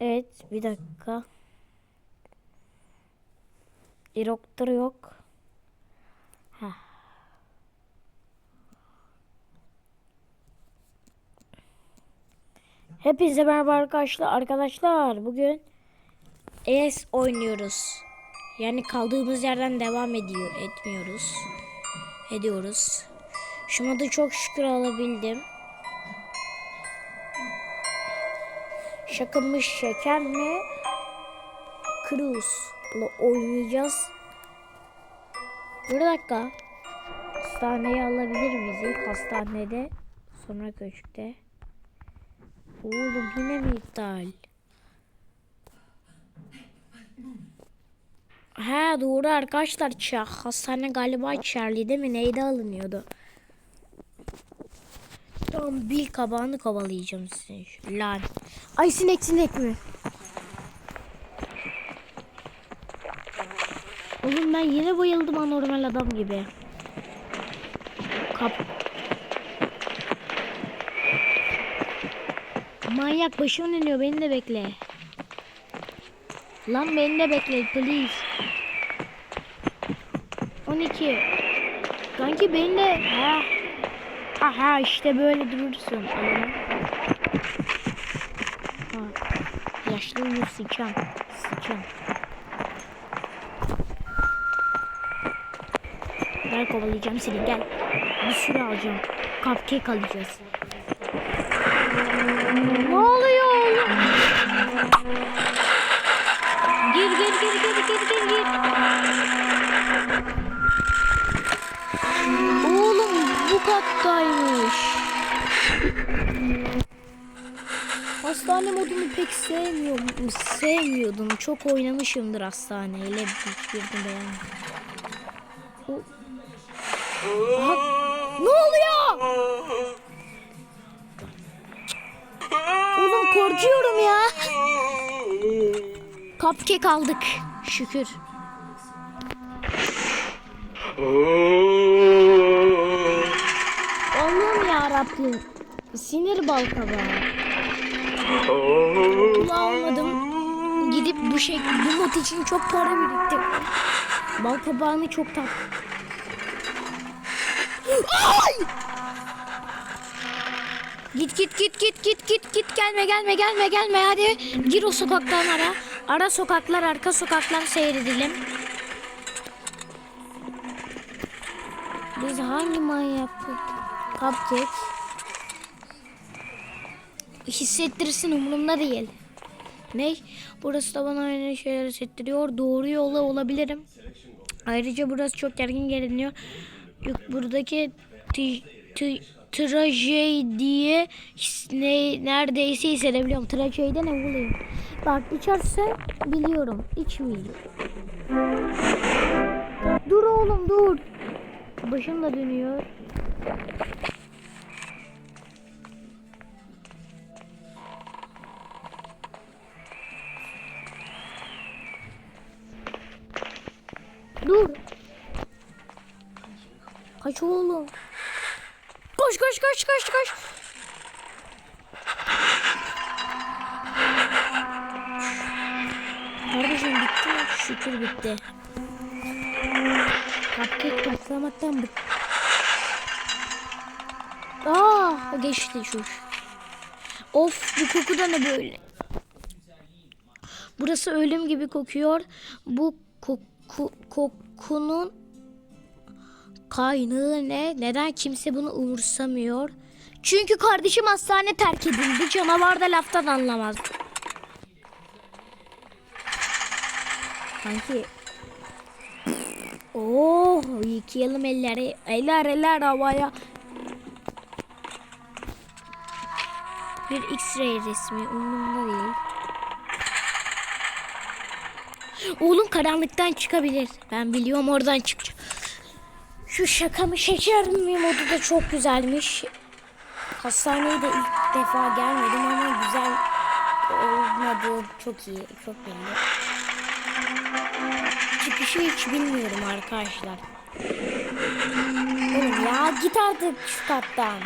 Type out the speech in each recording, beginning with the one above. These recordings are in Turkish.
Evet bir dakika. Bir doktor yok. Heh. Hepinize merhaba arkadaşlar. Arkadaşlar bugün ES oynuyoruz. Yani kaldığımız yerden devam ediyor, etmiyoruz. Ediyoruz. Şunu da çok şükür alabildim. Şakılmış şeker mi? Cruise'la oynayacağız. Bir dakika. Hastaneye alabilir miyiz? İlk hastanede. Sonra köşkte. Oğlum yine mi iptal? He doğru arkadaşlar. Hastane galiba içerli değil mi? Neyde alınıyordu? Tamam bil kabağını kovalayacağım sizin. şu- Lan. Ay sinek sinek mi? Oğlum ben yine bayıldım anormal adam gibi. Kap. Manyak başım dönüyor beni de bekle. Lan beni de bekle please. 12. Kanki beni de ha. Aha işte böyle durursun. Alalım. Ha. Yaşlı uyur sıçan. Sıçan. Gel kovalayacağım seni gel. Bir sürü alacağım. Cupcake alacağız. Ne oluyor oğlum? Gir gir gir gir gir gir gir. Oğlum bu kattaymış. Hastane modunu pek sevmiyorum. Sevmiyordum. Çok oynamışımdır hastaneyle. Hiçbirini beğenmedim. O- Aha, ne oluyor? Oğlum korkuyorum ya. Cupcake aldık. Şükür. Allah'ım ya Rabbim. Sinir bal kabağı. Almadım. Gidip bu şey bu mod için çok para biriktim. Bal kabağını çok tat. Ay! Git git git git git git git gelme gelme gelme gelme hadi gir o sokaktan ara. Ara sokaklar arka sokaklar seyredelim. Biz hangi manyaklık? Cupcake. Hissettirsin umurumda değil. Ne? Burası da bana aynı şeyler hissettiriyor. Doğru yola olabilirim. Ayrıca burası çok gergin. Yok buradaki trajediye ne, neredeyse hissedebiliyorum. Trajedide ne bulayım? Bak içerse biliyorum. İçmeyeceğim. Dur oğlum dur. Başım da dönüyor. Dur. Kaç oğlum. Koş koş koş koş koş. Kardeşim bitti mi? Şükür bitti. Cupcake toplamaktan bık. Aa geçti şu. Of bu koku da ne böyle? Burası ölüm gibi kokuyor. Bu kokunun kaynağı ne? Neden kimse bunu umursamıyor? Çünkü kardeşim hastane terk edildi. Canavar da laftan anlamaz. Sanki Oh, yıkayalım elleri. Eller eller havaya. Bir X-ray resmi umurumda değil. Oğlum karanlıktan çıkabilir. Ben biliyorum oradan çıkacak. Şu şaka mı şeker mi modu da çok güzelmiş. Hastaneye de ilk defa gelmedim ama güzel olmadı. Çok iyi, çok belli. Çıkışı hiç bilmiyorum arkadaşlar. Oğlum ya git artık şu kattan.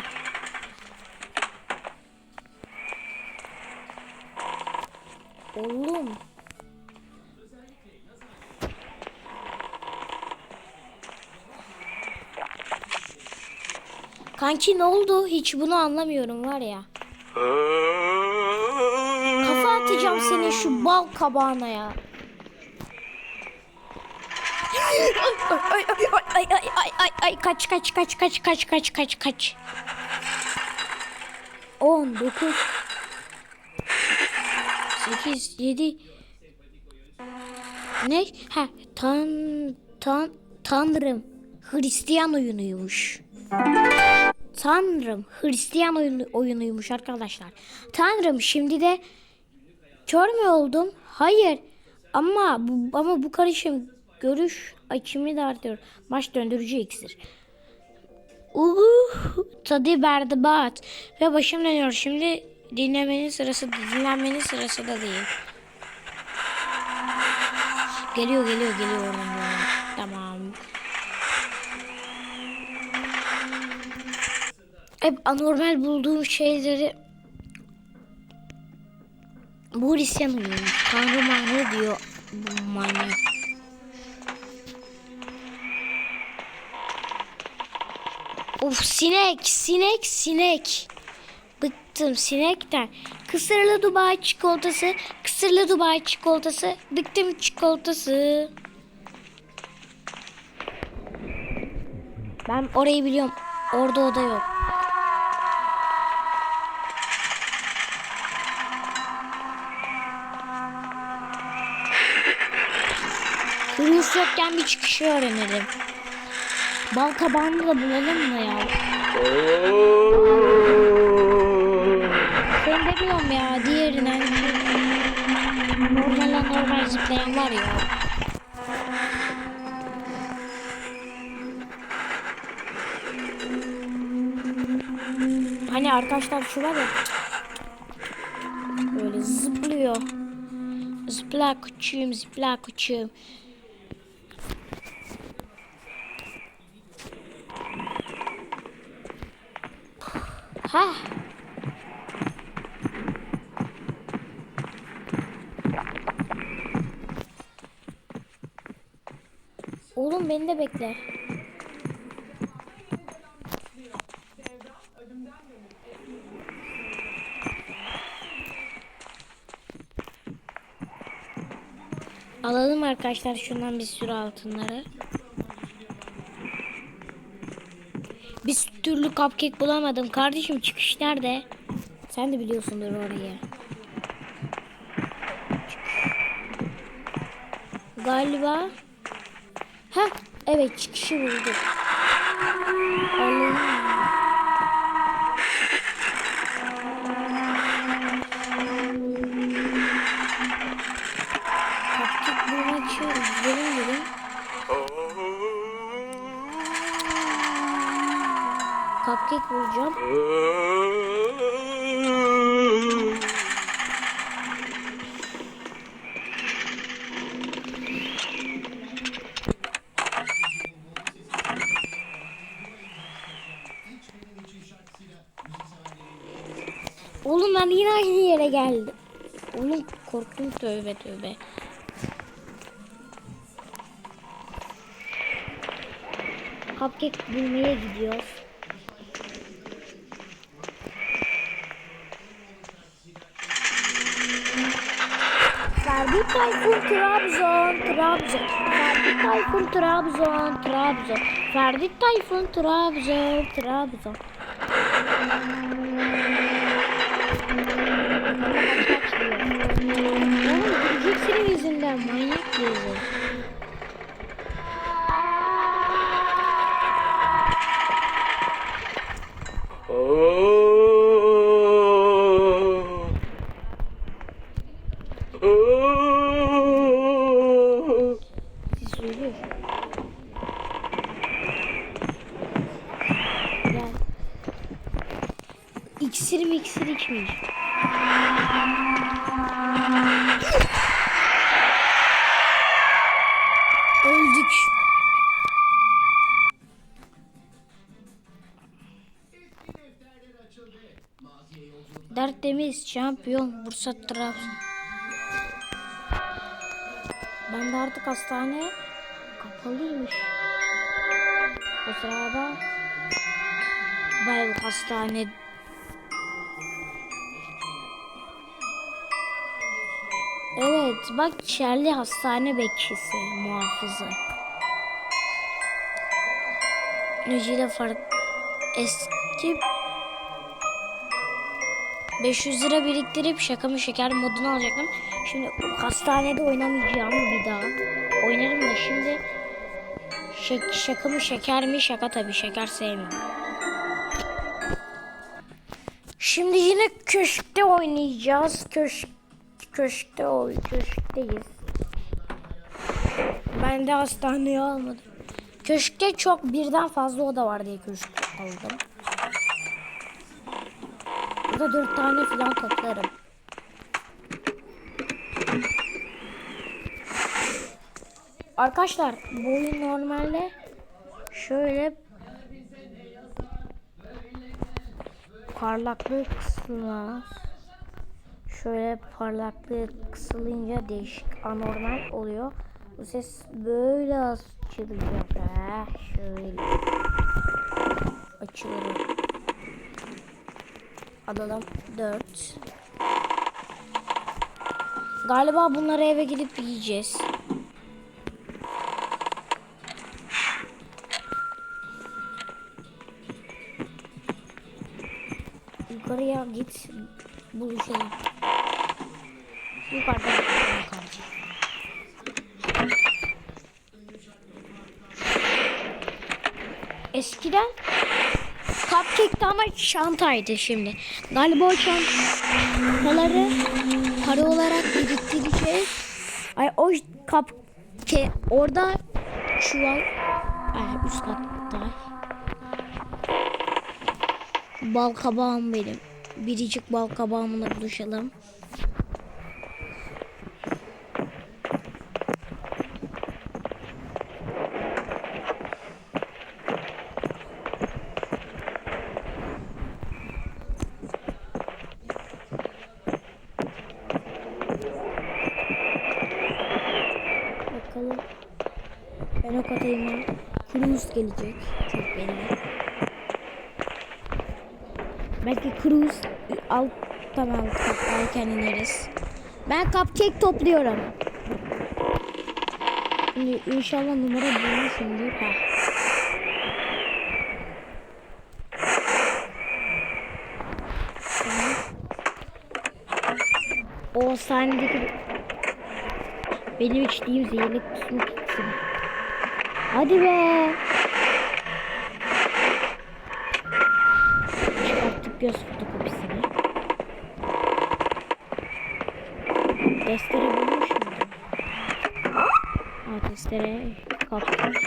Oğlum. Kanki ne oldu? Hiç bunu anlamıyorum var ya. Kafa atacağım senin şu bal kabağına ya. Ay ay ay ay ay ay ay ay kaç kaç kaç kaç kaç kaç kaç kaç. 10 9 8 7 Ne? Ha tan tan tanrım Hristiyan oyunuymuş. Tanrım Hristiyan oyunu, oyunuymuş arkadaşlar. Tanrım şimdi de kör mü oldum? Hayır. Ama bu, ama bu karışım görüş açımı da artıyor. Maç döndürücü iksir. Uh, tadı berbat. Ve başım dönüyor. Şimdi dinlemenin sırası, dinlenmenin sırası da değil. Geliyor, geliyor, geliyor. oradan. Tamam. Hep anormal bulduğum şeyleri bu uyuyormuş. Tanrı manrı diyor bu manyak. Of sinek, sinek, sinek. Bıktım sinekten. Kısırlı Dubai çikolatası, kısırlı Dubai çikolatası, bıktım çikolatası. Ben orayı biliyorum. Orada o da yok. Yokken bir çıkışı öğrenelim. Bal kabağını da bulalım mı ya? Ben de biliyorum ya diğerinden. Normal normal zıplayan var ya. Hani arkadaşlar şu var ya. Böyle zıplıyor. Zıpla küçüğüm zıpla küçüğüm. Ha. Oğlum beni de bekle. Alalım arkadaşlar şundan bir sürü altınları. Bir türlü cupcake bulamadım. Kardeşim çıkış nerede? Sen de biliyorsundur orayı. Galiba. Ha, evet çıkışı bulduk. Allah'ım. Bulacağım. Oğlum ben yine aynı yere geldim. Oğlum korktum tövbe tövbe. Cupcake bulmaya gidiyoruz. Ferdi Tayfun Trabzon, Trabzon. Ferdi Tayfun Trabzon, Trabzon. Ferdi Tayfun Trabzon, Trabzon. Oğlum gidecek senin yüzünden manyak diyorsun. Siz söylüyor. Gel. İksir içmeyiz. Öldük. Dertemiz şampiyon Bursa Trabzon. Ben de artık hastane kapalıymış. O sırada ben hastane bak içeride hastane bekçisi muhafızı. Necile fark eski 500 lira biriktirip şaka mı şeker modunu alacaktım. Şimdi hastanede oynamayacağım bir daha. Oynarım da şimdi şek şaka mı şeker mi şaka tabii şeker sevmiyorum. Şimdi yine köşkte oynayacağız. Köşk köşkte oy köşkteyiz. Ben de hastaneye almadım. Köşkte çok birden fazla oda var diye köşkte aldım. Burada dört tane falan toplarım. Arkadaşlar bu oyun normalde şöyle parlaklığı kısılmaz. Şöyle parlaklığı kısılınca değişik anormal oluyor. Bu ses böyle açılacak. Ha, şöyle açılır. Alalım 4. Galiba bunları eve gidip yiyeceğiz. Yukarıya git buluşalım. Yukarıda. Eskiden Cupcake'ti ama çantaydı şimdi. Galiba o çantaları para olarak biriktireceğiz. Ay o cupcake orada çuval ay, üst katta. Bal kabağım benim. Biricik bal kabağımla buluşalım. Bakalım. Ben o katayım. Cruise gelecek. Çok belli. Belki Cruise alt tamam kaptayken ineriz. Ben cupcake topluyorum. Şimdi inşallah numara bulmuşumdur. Ha. O sahnedeki benim içtiğim zehirli kusmu gitsin. Hadi be. Göz fotokopisini. Testere bulmuş muydum? Ha testere kaptım. Kap.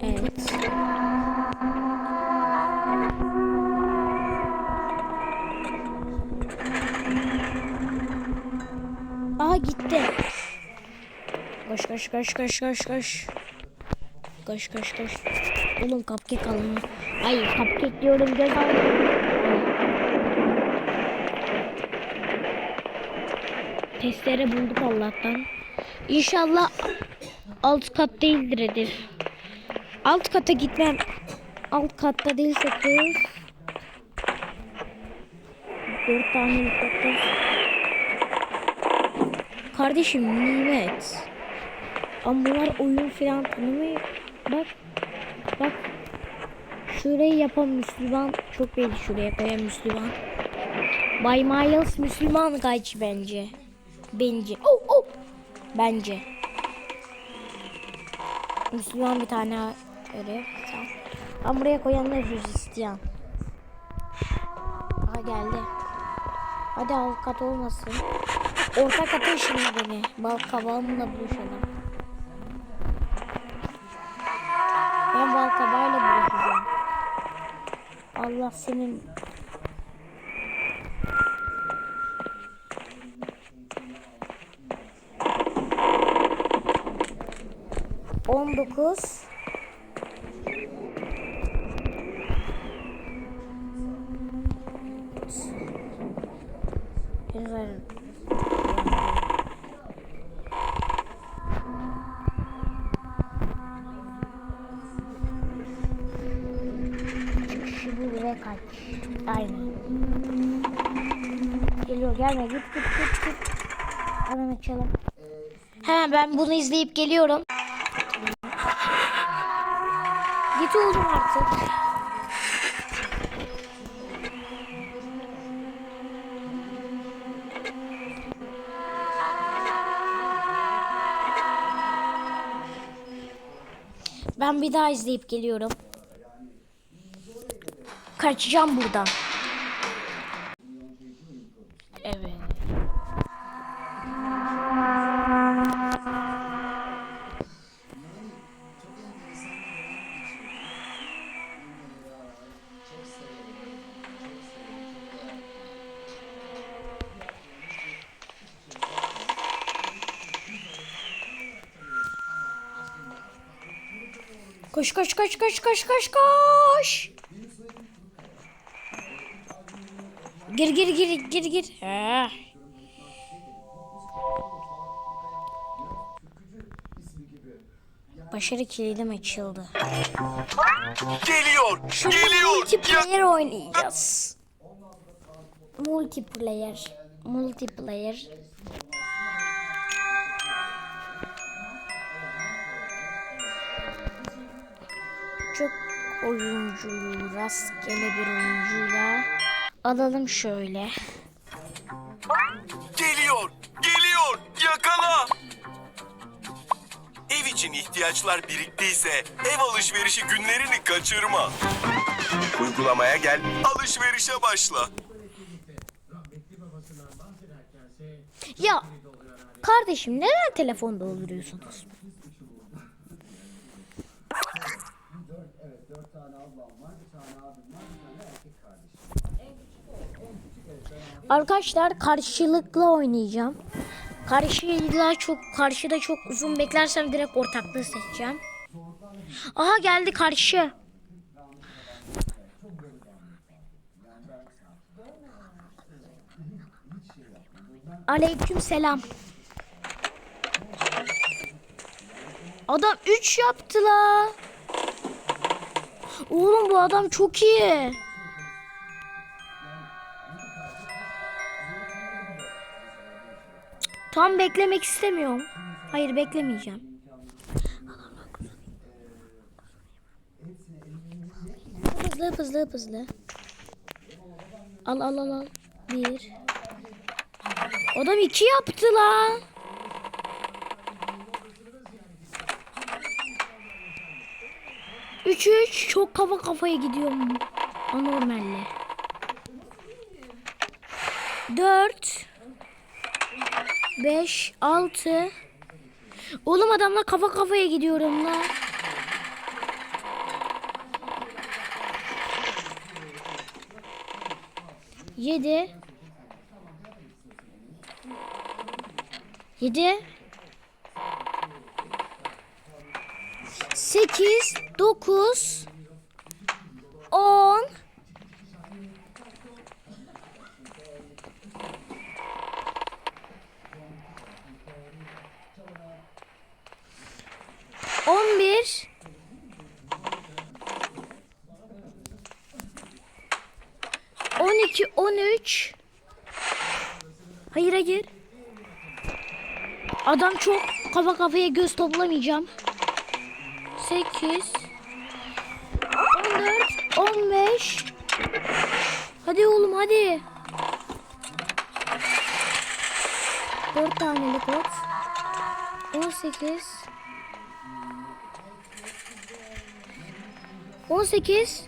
Evet. Aa gitti. Koş koş koş koş koş koş. Koş koş koş. Oğlum cupcake alın. Hayır cupcake diyorum göz al. Testere bulduk Allah'tan. İnşallah alt kat değildir Edif. Alt kata gitmem. Alt katta değilse kız. Dört tane helikopter. Kardeşim nimet. Ama bunlar oyun falan tanımıyor. Bak. Bak. Şurayı yapan Müslüman. Çok belli şuraya koyan Müslüman. Bay Miles Müslüman kaç bence. Bence. Oh, oh. Bence. Müslüman bir tane öyle. Tamam. Buraya koyanlar Hristiyan. Aha geldi. Hadi avukat olmasın. Ortak atın şimdi beni. Bal buluşalım. Ben balkabağıyla buluşacağım. Allah senin on dokuz Geliyor gelme git git git git. Hemen açalım. Hemen ben bunu izleyip geliyorum. Git oğlum artık. Ben bir daha izleyip geliyorum. Kaçacağım buradan. Evet. Koş koş koş koş koş koş koş. Gir gir gir gir gir. Ha. Başarı kilidim açıldı. Geliyor, Şimdi geliyor. multiplayer oynayacağız. Multiplayer. Multiplayer. Oyuncuyu rastgele bir oyuncuyla alalım şöyle. Geliyor, geliyor. Yakala. Ev için ihtiyaçlar biriktiyse ev alışverişi günlerini kaçırma. Uygulamaya gel, alışverişe başla. Ya kardeşim neden telefon dolduruyorsunuz? Arkadaşlar karşılıklı oynayacağım. Karşıyla çok karşıda çok uzun beklersem direkt ortaklığı seçeceğim. Aha geldi karşı. Aleyküm selam. Adam 3 yaptı la. Oğlum bu adam çok iyi. Tam beklemek istemiyorum. Hayır beklemeyeceğim. Hızlı hızlı hızlı. Al al al al. Bir. Adam iki yaptı la. Üç üç çok kafa kafaya gidiyorum anormalle. Dört. Beş, altı. Oğlum adamla kafa kafaya gidiyorum la. Yedi. Yedi. Sekiz, dokuz, on. On bir. On iki, on üç. Hayır hayır. Adam çok kafa kafaya göz toplamayacağım. 8 14 15 Hadi oğlum hadi. 4 tanelik ot. 18 18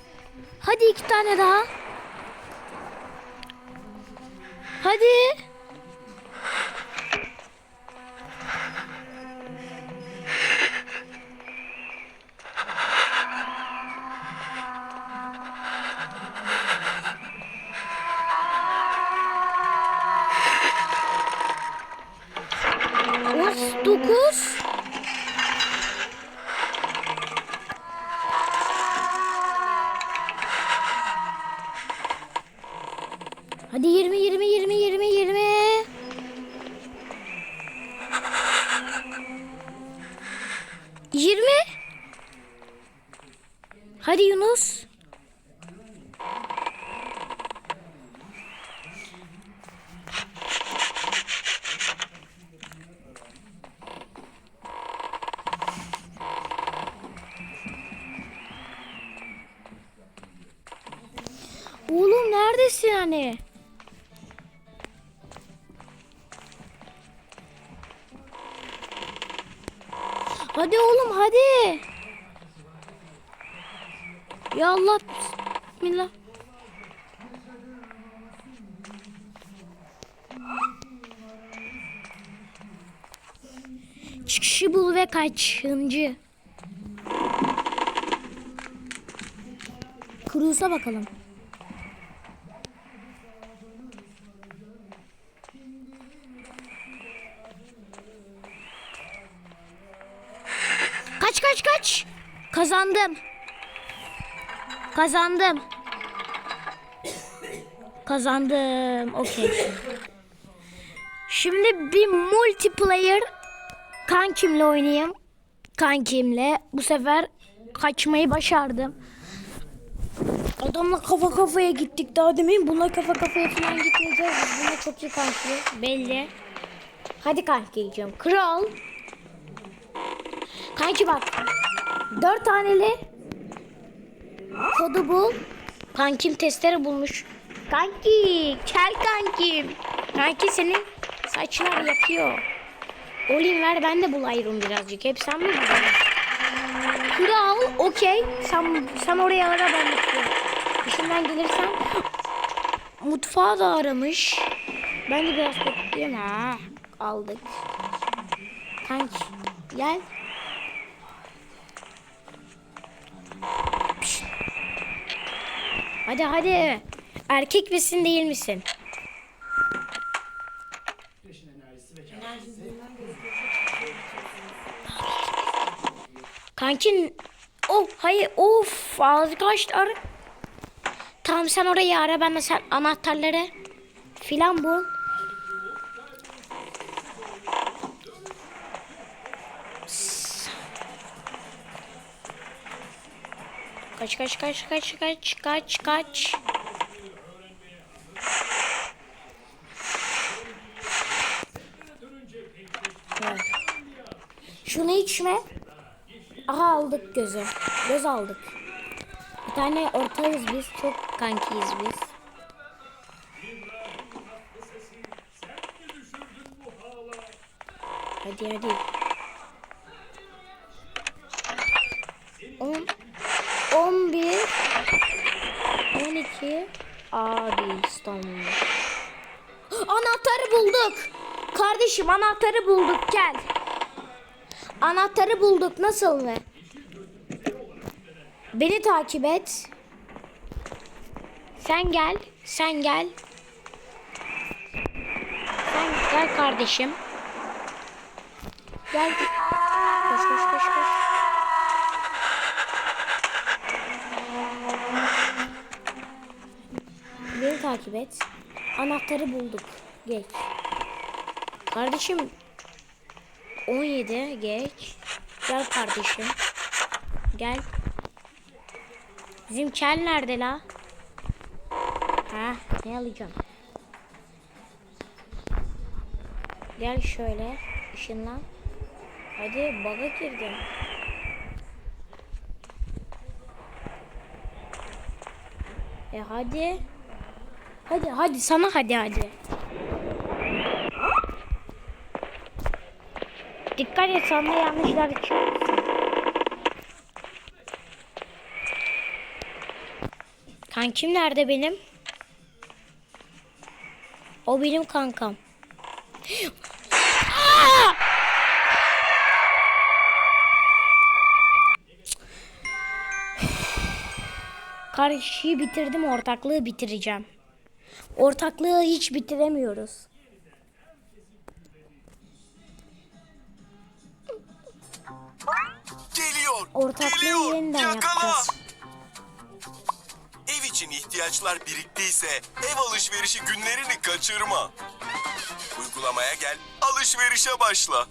Hadi iki tane daha. Hadi. Oğlum neredesin hani? Hadi oğlum hadi. Ya Allah bismillah. Çıkışı bul ve kaçıncı? Cruise'a bakalım. Kaç kaç kaç. Kazandım. Kazandım. Kazandım. Okey. Şimdi bir multiplayer kankimle oynayayım. Kankimle. Bu sefer kaçmayı başardım. Adamla kafa kafaya gittik daha demin. Bununla kafa kafaya falan gitmeyeceğiz. Biz bununla çok iyi kanki. Belli. Hadi kankicim. Kral. Kanki bak. Dört taneli kodu bul. Kankim testere bulmuş. Kanki, kel kankim. Kanki senin saçlar yapıyor. Olin ver ben de bulayım birazcık. Hep sen mi? Kral, okey. Sen, sen oraya ara ben bakıyorum. İşinden gelirsen mutfağı da aramış. Ben de biraz bekleyeyim. Ha, aldık. Kanki, gel. Hadi hadi. Erkek misin değil misin? Kankin Oh hayır of ağzı kaçtı. Tamam sen orayı ara ben de sen anahtarları filan bul. Kaç kaç kaç kaç kaç kaç kaç. Evet. Şunu içme. Aha aldık gözü. Göz aldık. Bir tane ortayız biz. Çok kankiyiz biz. Hadi hadi. On, on bir, on iki. Abi İstanbul. Anahtarı bulduk. Kardeşim anahtarı bulduk gel. Anahtarı bulduk nasıl mı? Beni takip et. Sen gel. Sen gel. Sen gel kardeşim. Gel. Koş koş koş koş. Beni takip et. Anahtarı bulduk. Geç. Kardeşim 17 geç. Gel kardeşim. Gel. Bizim kel nerede la? Ha, ne alacağım? Gel şöyle ışınlan. Hadi baga girdim. E hadi. Hadi hadi sana hadi hadi. Dikkat et sana yanlışlar çıkmasın. Kankim nerede benim? O benim kankam. Karşıyı bitirdim ortaklığı bitireceğim. Ortaklığı hiç bitiremiyoruz. Geliyor. Ortaklığı Geliyor. yeniden Yakala. yapacağız. Ev için ihtiyaçlar biriktiyse ev alışverişi günlerini kaçırma. Uygulamaya gel, alışverişe başla.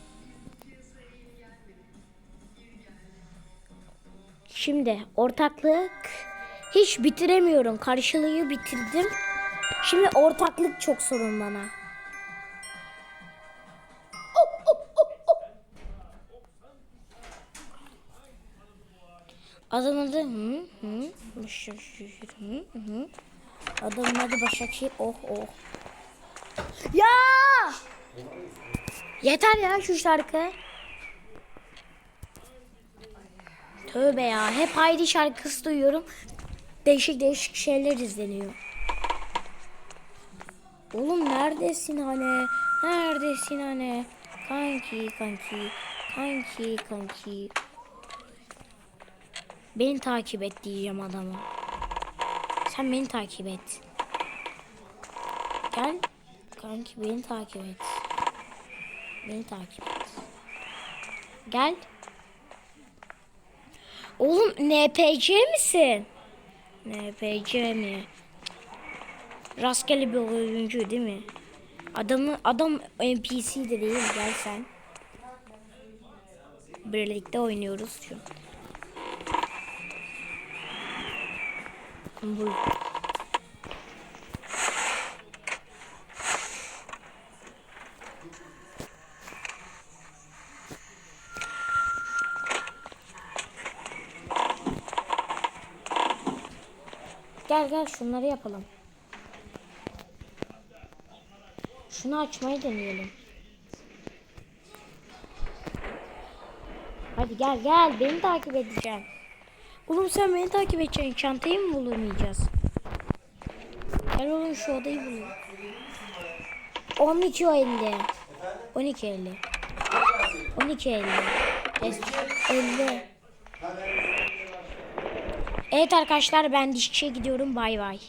Şimdi ortaklık hiç bitiremiyorum. Karşılığı bitirdim. Şimdi ortaklık çok sorun bana. Adamın adı hı hı Başakşehir hı hı. Adamın adı Başakşehir. Oh oh. Ya! Yeter ya şu şarkı. Tövbe ya. Hep Haydi şarkısı duyuyorum. Değişik değişik şeyler izleniyor. Oğlum neredesin hani? Neredesin hani? Kanki kanki. Kanki kanki. Beni takip et diyeceğim adama. Sen beni takip et. Gel. Kanki beni takip et. Beni takip et. Gel. Oğlum NPC misin? NPC mi? Rastgele bir oyuncu değil mi? Adamı adam NPC de değil gel sen. Birlikte oynuyoruz şu. Bu. Gel gel şunları yapalım. Şunu açmayı deneyelim. Hadi gel gel beni takip edeceksin. Oğlum sen beni takip edeceksin. Çantayı mı bulamayacağız? Gel oğlum şu odayı bulalım. 12 o 50. 12 50. 12 50. Es- 50. Evet arkadaşlar ben dişçiye gidiyorum. Bay bay.